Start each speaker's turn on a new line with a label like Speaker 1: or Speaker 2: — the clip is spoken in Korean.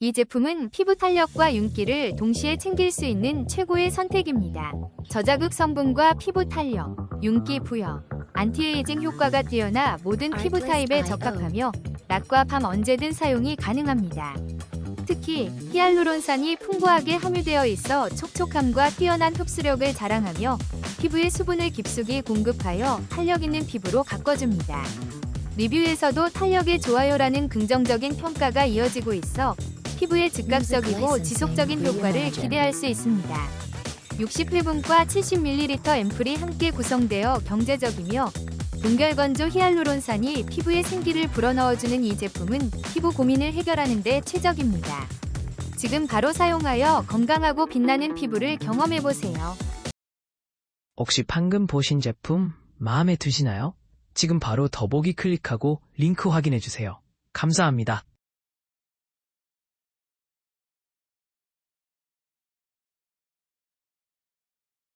Speaker 1: 이 제품은 피부 탄력과 윤기를 동시에 챙길 수 있는 최고의 선택입니다. 저자극 성분과 피부 탄력, 윤기 부여, 안티에이징 효과가 뛰어나 모든 피부 타입에 적합하며 낮과 밤 언제든 사용이 가능합니다. 특히 히알루론산이 풍부하게 함유되어 있어 촉촉함과 뛰어난 흡수력을 자랑하며 피부에 수분을 깊숙이 공급하여 탄력 있는 피부로 가꿔줍니다. 리뷰에서도 탄력에 좋아요라는 긍정적인 평가가 이어지고 있어 피부에 즉각적이고 지속적인 효과를 기대할 수 있습니다. 60회분과 70ml 앰플이 함께 구성되어 경제적이며 동결건조 히알루론산이 피부에 생기를 불어넣어주는 이 제품은 피부 고민을 해결하는 데 최적입니다. 지금 바로 사용하여 건강하고 빛나는 피부를 경험해보세요.
Speaker 2: 혹시 방금 보신 제품 마음에 드시나요? 지금 바로 더보기 클릭하고 링크 확인해주세요. 감사합니다.